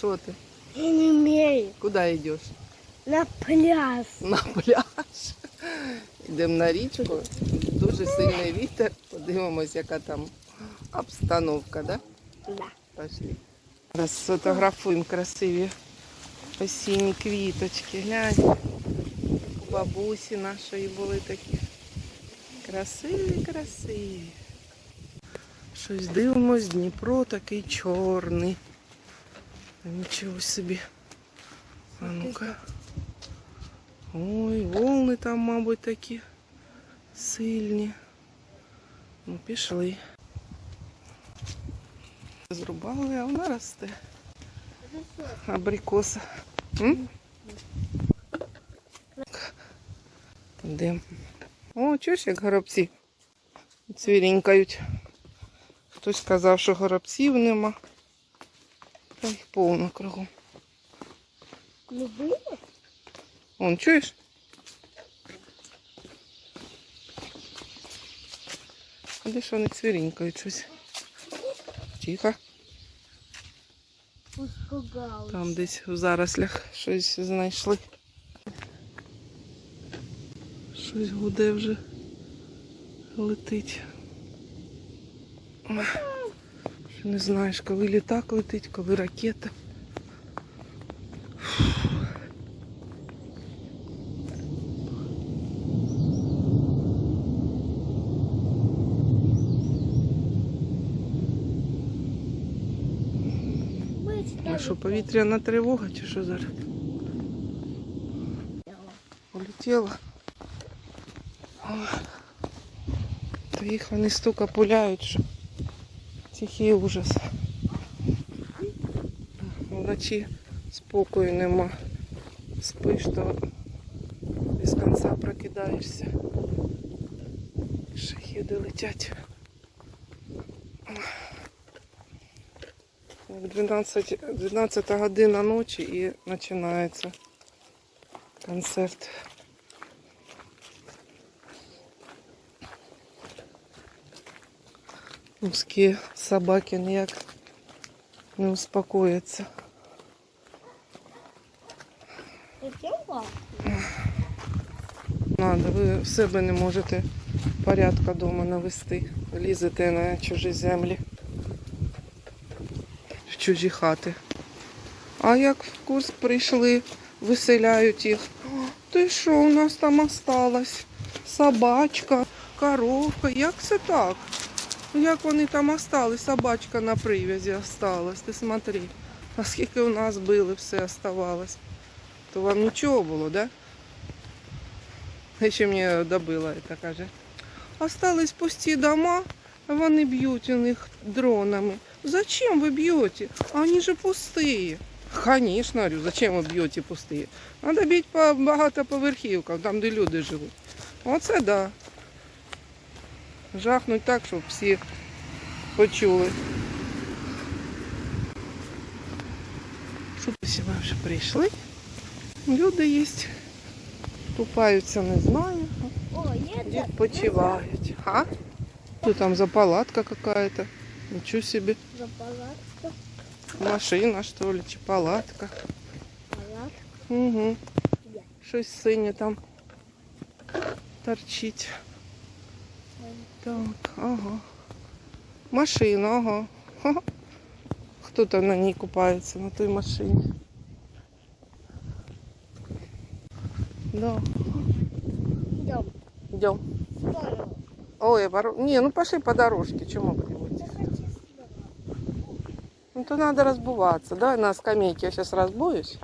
Що ти? Я не умею. Куди йдеш? На пляж. На пляж. Йдемо на річку. Дуже сильний вітер. Подивимось, яка там обстановка, да? Да. Пошли. Зараз сфотографуємо красиві осінні квіточки. Глянь. У бабусі нашої були такі. Красиві, красиві. Щось дивимось, Дніпро такий чорний. Та Нічого собі. А ну-ка. Ой, волни там, мабуть, такі сильні. Ну, пішли. Зрубали, а вона росте. Абрикоса. М? Йдемо. О, чуєш, як горобці цвірінькають. Хтось сказав, що горобців нема. Та їх повно кругом. Было? Вон, чуєш? А де ж вони цвірінькають щось? Тихо. Испугалась. Там десь в зарослях щось знайшли. Щось гуде вже летить. Ой, Не знаєш, коли літак летить, коли ракета. А що, повітряна тривога чи що зараз? Улетіла. То їх вони стука пуляють, що тихий ужас. Вночі спокою нема. Спиш, то без кінця прокидаєшся. Шахіди летять. Як 12, 12 година ночі і починається концерт. Мужські собаки ніяк не успокояться. Надо, ви в себе не можете порядка вдома навести. Лізете на чужі землі, в чужі хати. А як в Курск прийшли, виселяють їх. Ти що, у нас там осталась? Собачка, коровка. Як це так? Як вони там остались? Собачка на привязі осталась. Ти смотри. А скільки у нас били, все оставалось. То вам нічого було, да? Ще мені добила це каже. Остались пусті дома, а вони б'ють у них дронами. Зачем вы бьете? Они же пустые. Конечно, говорю, зачем ви б'єте пустые? Надо бити по багатоповерхівкам, там, де люди живуть. Оце да. Жахнуть так, щоб всі почули. Що всі ми вже прийшли? Люди є. Купаються, не знаю. О, нет, Відпочивають. А? Что там за палатка какая-то? Ничего себе. за палатку. Машина, что ли, чи палатка. Палатку. Угу. Я. Щось синє там торчить. Так, ага. Машина, ага. Ха-ха. Хто там на ній купається, на той машині? Да. Идем. Идем. Ой, воро... Не, ну пошли по дорожке? Я хочу. Ну то надо разбуваться, да, на скамейке я сейчас разбуюсь.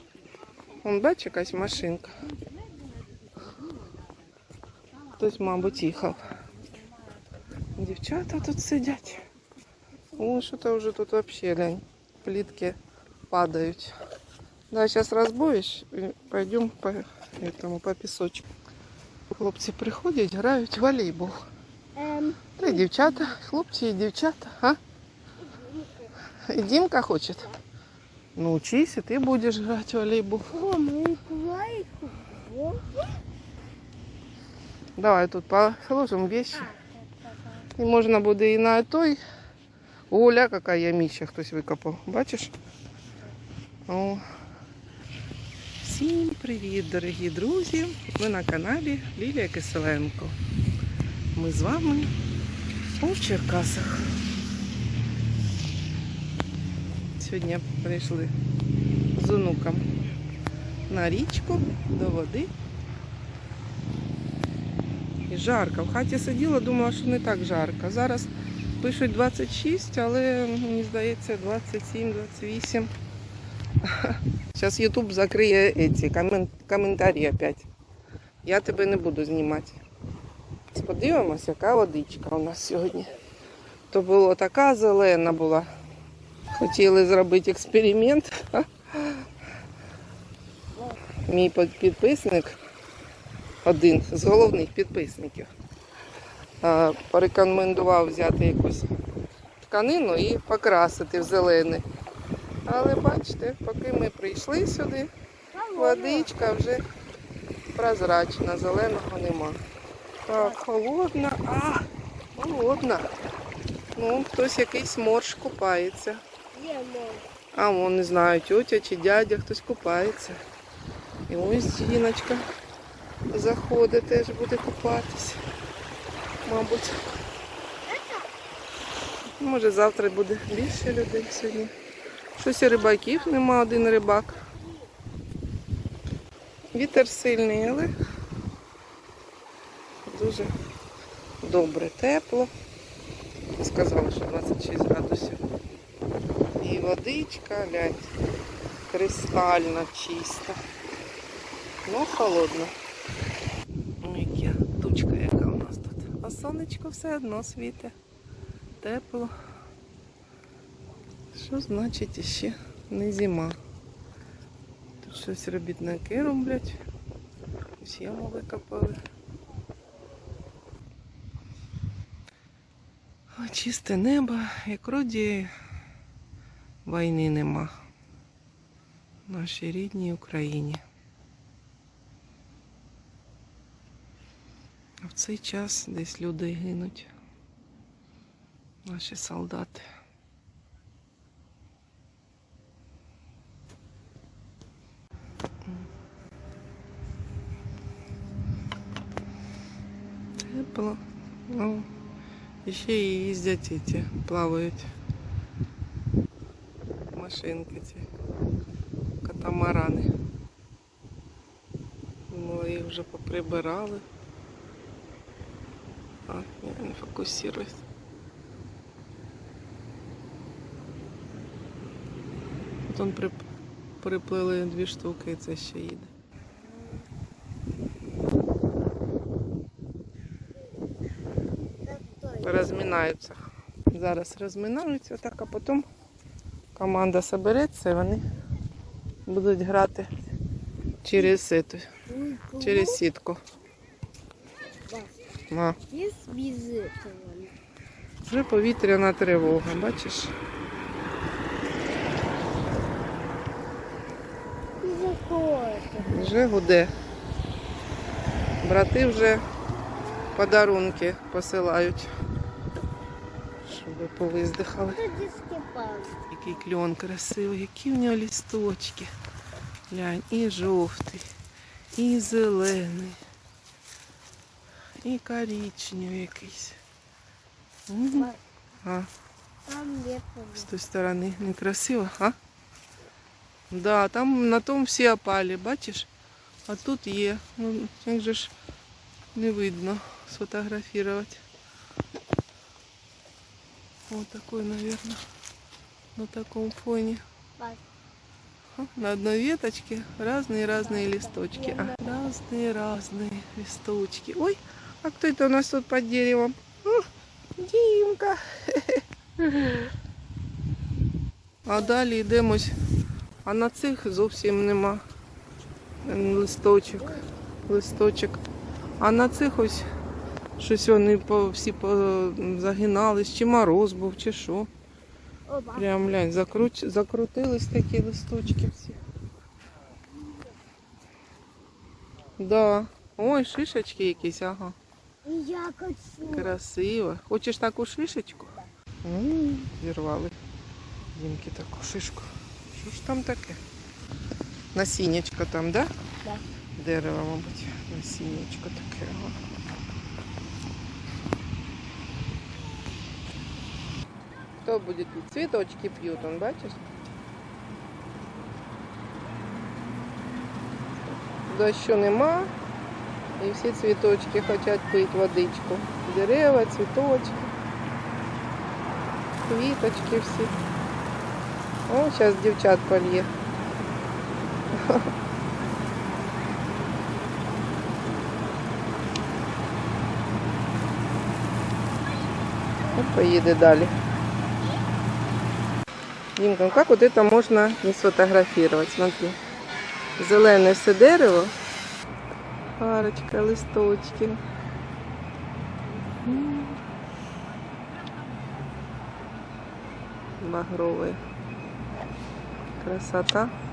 Вон, бач, якась машинка. Хтось, мабуть, їхав. Дівчата тут сидять. О, що-то вже тут вообще, глянь, плитки падають. Да, сейчас разбуюсь і пойдем по, этому, по пісочку. Хлопці приходять, грають в волейбол. Эм, Та й дівчата, хлопці і дівчата, а? І Дімка хоче. Ну, учись, і ти будеш грати в волейбол. о, мы лайку. О, Давай тут положим вещи. І можна буде і на той. Оля, яка яміща хтось викопав. Бачиш? О. Всім привіт, дорогі друзі! Ви на каналі Лілія Киселенко. Ми з вами у Черкасах. Сьогодні прийшли з онуком на річку до води. Жарко. В хаті сиділа, думала, що не так жарко. Зараз пишуть 26, але мені здається 27-28. Зараз Ютуб закриє ці коментарі опять. Я тебе не буду знімати. Подивимось, яка водичка у нас сьогодні. То було така зелена була. Хотіли зробити експеримент. Мій підписник, один з головних підписників, порекомендував взяти якусь тканину і покрасити в зелений. Але бачите, поки ми прийшли сюди, водичка вже прозрачна, зеленого нема. Так, холодна, а, холодна. Ну, хтось якийсь морж купається. А вон, не знаю, тетя чи дядя, хтось купається. І ось жіночка заходить, теж буде купатися. Мабуть. Може завтра буде більше людей сьогодні. Щось і рибаків нема, один рибак. Вітер сильний, але дуже добре, тепло. Сказали, що 26 градусів. І водичка, глянь, кристально чиста. Ну, холодно. Ой, яка тучка, яка у нас тут. А сонечко все одно світить. Тепло. Що значить іще не зима? Тут щось робітники роблять. Ось викопали. Чисте небо, як вроді війни нема в нашій рідній Україні. А в цей час десь люди гинуть. Наші солдати. Тепло. Ну, ще і їздять і ті, плавають машинки ці, катамарани. Думала, їх вже поприбирали. Фокусируюсь. От он прип... приплили дві штуки і це ще їде. Розминаються. Зараз розминаються так, а потім команда собереться і вони будуть грати через, эту, через сітку. На. Вже повітряна тривога, бачиш? Вже гуде. Брати вже подарунки посилають, щоб повиздихали. Який кльон красивий, які в нього лісточки. Глянь, і жовтий, і зелений, і коричневий якийсь. М. А, Там є з тої сторони некрасиво, а? Да, там на тому всі опалі, бачиш? А тут є. Ну, як же ж не видно сфотографувати. Вот такой, наверное, на таком фоне. Бач. А, На одной веточке разные-разные листочки. А, разные-разные листочки. Ой, а кто это у нас тут под деревом? О, Дімка. А далі йдемось. А на цих зовсім нема листочок. Листочок. А на цих ось щось вони всі загинались, чи мороз був, чи що. Прям глянь, закруч... закрутились такі листочки всі. Да. Ой, шишечки якісь, ага. І я хочу. Красиво. Хочеш таку шишечку? М, Зірвали. Дімки таку шишку. Що ж там таке? Насіннячко там, да? Да. Дерево, мабуть. Насіннячко таке. Хто буде тут? Цвіточки п'ють, он, бачиш? Дощу нема. І всі цвіточки хочуть пити водичку. Дерева, цвіточки, квіточки всі. О, зараз дівчат польє. И поеды дали. Димка, ну как вот это можно не сфотографировать? Смотри. Зелене все дерево. Парочка, листочки. М. Красота.